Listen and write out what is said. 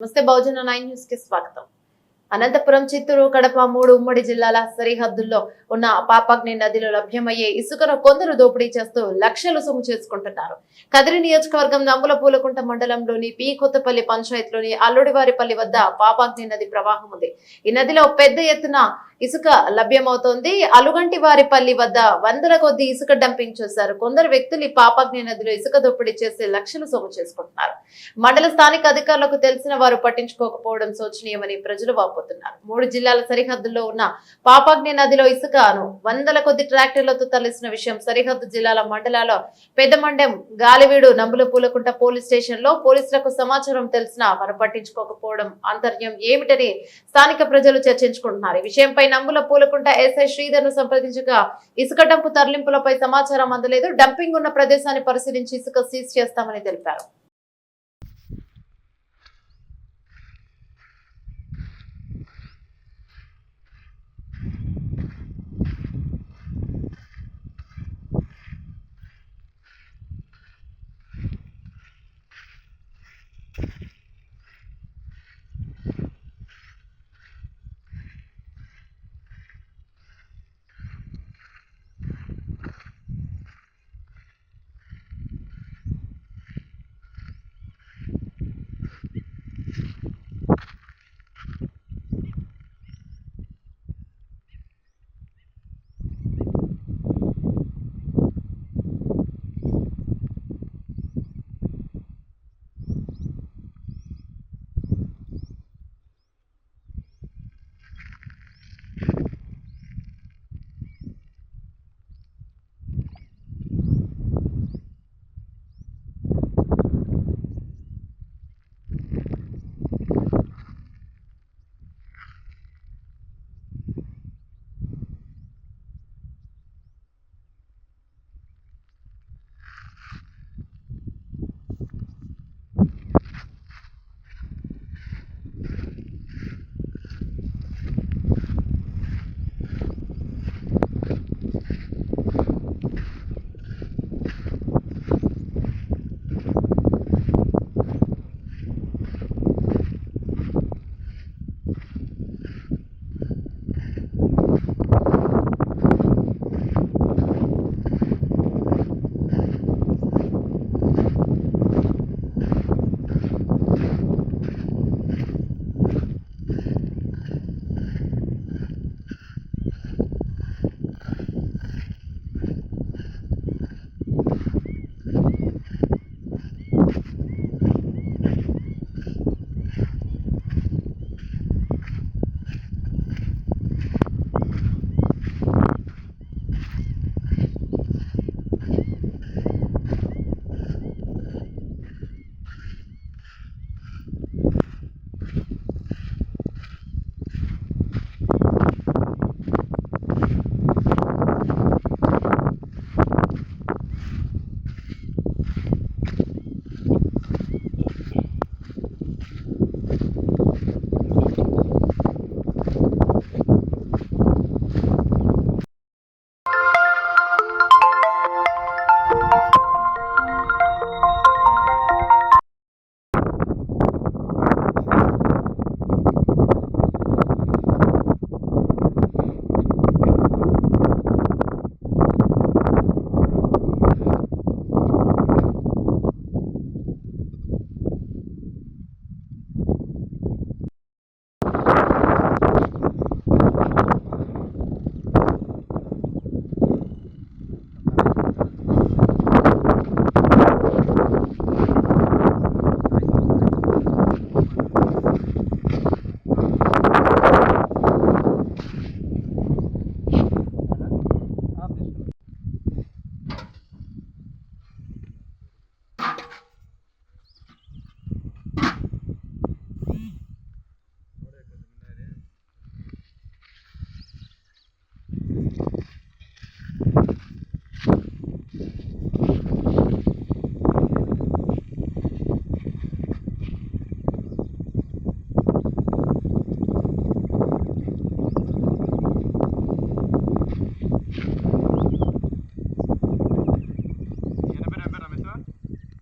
నమస్తే బహుజన నైన్ న్యూస్కి స్వాగతం. అనంతపురం చిత్తూరు కడప మూడు ఉమ్మడి జిల్లాల సరిహద్దుల్లో ఉన్న పాపాగ్ని నదిలో లభ్యమయ్యే ఇసుకను కొందరు దోపిడీ చేస్తూ లక్షలు సొమ్ము చేసుకుంటున్నారు. కదిరి నియోజకవర్గం నంబుల పూలకుంట మండలంలోని పి. కొత్తపల్లి పంచాయత్లోని అల్లుడివారిపల్లి వద్ద పాపాగ్ని నది ప్రవాహం ఉంది. ఈ నదిలో పెద్ద ఎత్తున ఇసుక లభ్యమవుతోంది. అలుగంటి వారిపల్లి వద్ద వందల కొద్ది ఇసుక డంపింగ్ చేశారు కొందరు వ్యక్తులు ఈ పాపజ్ఞ నదిలో ఇసుక దోపిడీ చేసి లక్షలు సొమ్ము చేసుకుంటున్నారు. మండల స్థానిక అధికారులకు తెలిసిన వారు పట్టించుకోకపోవడం శోచనీయమని ప్రజలు వాపోతున్నారు. మూడు జిల్లాల సరిహద్దుల్లో ఉన్న పాపాగ్ని నదిలో ఇసుకను వందల కొద్ది ట్రాక్టర్లతో తరలిసిన విషయం సరిహద్దు జిల్లాల మండలాల పెద్దమండెం గాలివీడు నంబుల పూలకుంట పోలీస్ స్టేషన్లో పోలీసులకు సమాచారం తెలిసినా వారు పట్టించుకోకపోవడం అంతర్యం ఏమిటని స్థానిక ప్రజలు చర్చించుకుంటున్నారు. ఈ విషయంపై నంబుల పూలకుంట ఎస్ఐ శ్రీధర్ను సంప్రదించగా ఇసుక డంపు తరలింపులపై సమాచారం అందలేదు. డంపింగ్ ఉన్న ప్రదేశాన్ని పరిశీలించి ఇసుక సీజ్ చేస్తామని తెలిపారు.